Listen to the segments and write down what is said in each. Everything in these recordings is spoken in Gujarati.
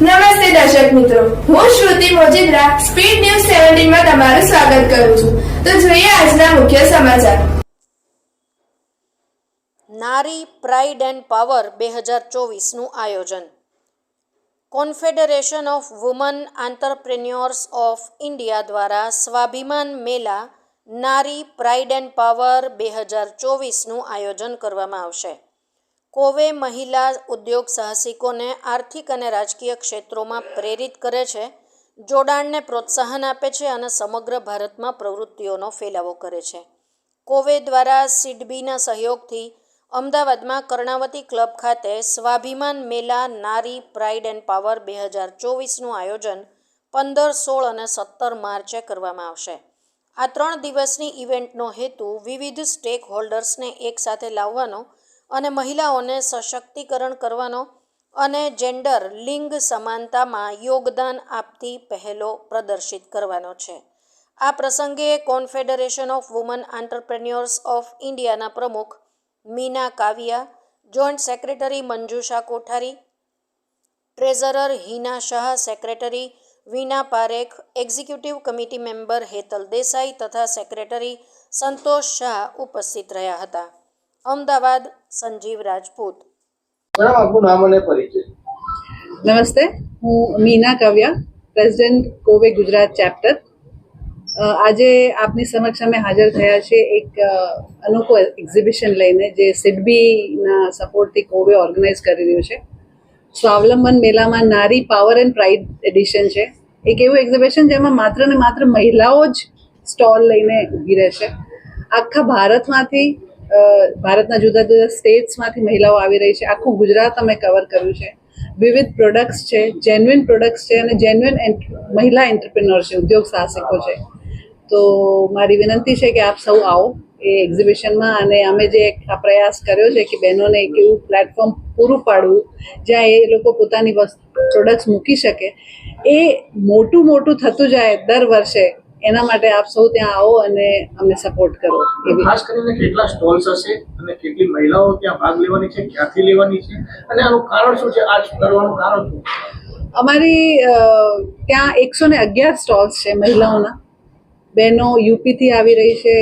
નમસ્તે દર્શક મિત્રો. હું શ્રુતિ મોજીદ્રા, સ્પીડ ન્યૂઝ સેવન્ટીનમાં તમારું સ્વાગત કરું છું. તો જોઈએ આજના મુખ્ય સમાચાર. નારી, પ્રાઇડ એન્ડ પાવર બે હજાર ચોવીસનું આયોજન. Confederation of women entrepreneurs of India દ્વારા સ્વાભિમાન મેલા નારી, પ્રાઇડ એન્ડ પાવર બે હજાર ચોવીસનું આયોજન કરવામાં આવશે. કોવે મહિલા ઉદ્યોગ સાહસિકોને આર્થિક અને રાજકીય ક્ષેત્રોમાં પ્રેરિત કરે છે, જોડાણને પ્રોત્સાહન આપે છે અને સમગ્ર ભારતમાં પ્રવૃત્તિઓનો ફેલાવો કરે છે. કોવે દ્વારા સિડબીના સહયોગથી અમદાવાદમાં કર્ણાવતી ક્લબ ખાતે સ્વાભિમાન મેલા નારી પ્રાઇડ એન્ડ પાવર બે હજાર ચોવીસનું આયોજન પંદર, સોળ અને સત્તર માર્ચે કરવામાં આવશે. આ ત્રણ દિવસની ઇવેન્ટનો હેતુ વિવિધ સ્ટેક હોલ્ડર્સને એકસાથે લાવવાનો અને મહિલાઓને સશક્તિકરણ કરવાનો અને જેન્ડર લિંગ સમાનતામાં યોગદાન આપતી પહેલો પ્રદર્શિત કરવાનો છે. આ પ્રસંગે confederation of women entrepreneurs of ઇન્ડિયાના પ્રમુખ Meena Kavia joint secretary Manjusha Kothari treasurer Hina Shah secretary Veena Parekh executive committee member Hetal Desai તથા સેક્રેટરી સંતોષ શાહ ઉપસ્થિત રહ્યા હતા. અમદાવાદ સંજીવ રાજપૂત. મેડમ આપનું નામ અને પરિચય. નમસ્તે હું મીના કવ્યા પ્રેસિડેન્ટ કોવે ગુજરાત ચેપ્ટર. આજે આપની સમક્ષ અમે હાજર થયા છે એક અનોખો એક્ઝિબિશન લઈને જે સિડબીના સપોર્ટથી કોવે ઓર્ગેનાઇઝ કરી રહ્યું છે. સ્વાવલંબન મેળામાં નારી પાવર એન્ડ પ્રાઇડ એડિશન છે. એક એવું એક્ઝિબિશન જેમાં માત્ર ને માત્ર મહિલાઓ જ સ્ટોલ લઈને ઊભી રહેશે. આખા ભારતમાંથી ભારતના જુદા જુદા સ્ટેટ્સમાંથી મહિલાઓ આવી રહી છે. આખું ગુજરાત અમે કવર કર્યું છે. વિવિધ પ્રોડક્ટ્સ છે જેન્યુઇન પ્રોડક્ટ્સ છે અને જેન્યુઇન મહિલા એન્ટરપ્રિનોર છે, ઉદ્યોગ સાહસિકો છે. તો મારી વિનંતી છે કે આપ સૌ આવો એ એક્ઝિબિશનમાં અને અમે જે આ પ્રયાસ કર્યો છે કે બહેનોને એક એવું પ્લેટફોર્મ પૂરું પાડવું, જ્યાં એ લોકો પોતાની વસ્તુ પ્રોડક્ટ્સ મૂકી શકે, એ મોટું મોટું થતું જાય દર વર્ષે એના માટે આપ સૌ ત્યાં આવો અને અમે સપોર્ટ કરો ખાસ કરીને કેટલા સ્ટોલ્સ હશે અને કેટલી મહિલાઓ ત્યાં ભાગ લેવાની છે ક્યાંથી લેવાની છે? અને આનું કારણ શું છે? આ કરવાનું કારણ શું? અમારી ત્યાં એકસો ને અગિયાર સ્ટોલ્સ છે મહિલાઓના. બહેનો યુપીથી આવી રહી છે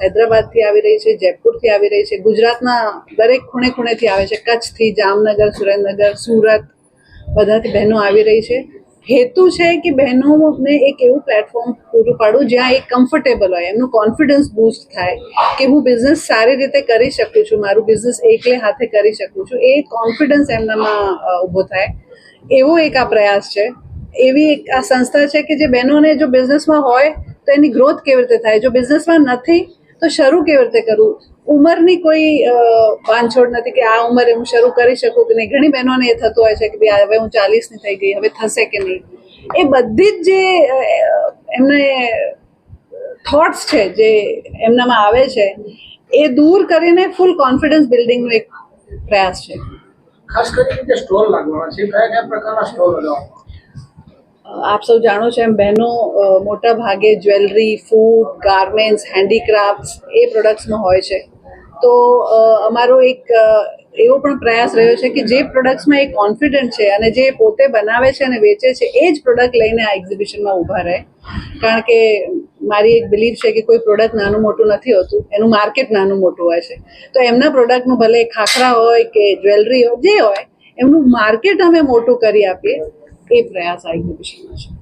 હૈદરાબાદથી આવી રહી છે જયપુરથી આવી રહી છે ગુજરાતના દરેક ખૂણે ખૂણેથી આવે છે. કચ્છથી જામનગર સુરેન્દ્રનગર સુરત બધાથી બહેનો આવી રહી છે. હેતુ છે કે બહેનોને એક એવું પ્લેટફોર્મ પૂરું પાડું જ્યાં એક કમ્ફર્ટેબલ હોય, એમનું કોન્ફિડન્સ બૂસ્ટ થાય કે હું બિઝનેસ સારી રીતે કરી શકું છું, મારું બિઝનેસ એકલે હાથે કરી શકું છું. એ કોન્ફિડન્સ એમનામાં ઊભો થાય. એવો એક આ પ્રયાસ છે. એવી એક આ સંસ્થા છે કે જે બહેનોને જો બિઝનેસમાં હોય તો એની ગ્રોથ કેવી રીતે થાય? જો બિઝનેસમાં નથી તો શરૂ કેવી રીતે કરવું ઉંમરની કોઈ બાંધછોડ નથી કે આ ઉંમરે હું શરૂ કરી શકું કે નહીં? ઘણી બહેનોને એ થતું હોય છે કે ભાઈ હવે હું ચાલીસની થઈ ગઈ હવે થશે કે નહીં? એ બધી જ જે એમને થોટ્સ છે જે એમનામાં આવે છે એ દૂર કરીને ફૂલ કોન્ફિડન્સ બિલ્ડિંગનો એક પ્રયાસ છે. ખાસ કરીને જે સ્ટોલ લાગવાના છે. કયા કયા પ્રકારના સ્ટોલ લગાવવાના આપ સૌ જાણો છો એમ બહેનો મોટા ભાગે જ્વેલરી ફૂડ ગાર્મેન્ટ્સ હેન્ડીક્રાફ્ટ્સ એ પ્રોડક્ટ્સનો હોય છે. તો અમારો એક એવો પણ પ્રયાસ રહ્યો છે કે જે પ્રોડક્ટ્સમાં એ કોન્ફિડન્ટ છે અને જે પોતે બનાવે છે અને વેચે છે, એ જ પ્રોડક્ટ લઈને આ એક્ઝિબિશનમાં ઊભા રહે. કારણ કે મારી એક બિલીફ છે કે કોઈ પ્રોડક્ટ નાનું મોટું નથી હોતું, એનું માર્કેટ નાનું મોટું હોય છે. તો એમના પ્રોડક્ટનું ભલે ખાખરા હોય કે જ્વેલરી હોય, જે હોય, એમનું માર્કેટ અમે મોટું કરી આપીએ, એ પ્રયાસ આ એક્ઝિબિશનમાં છે.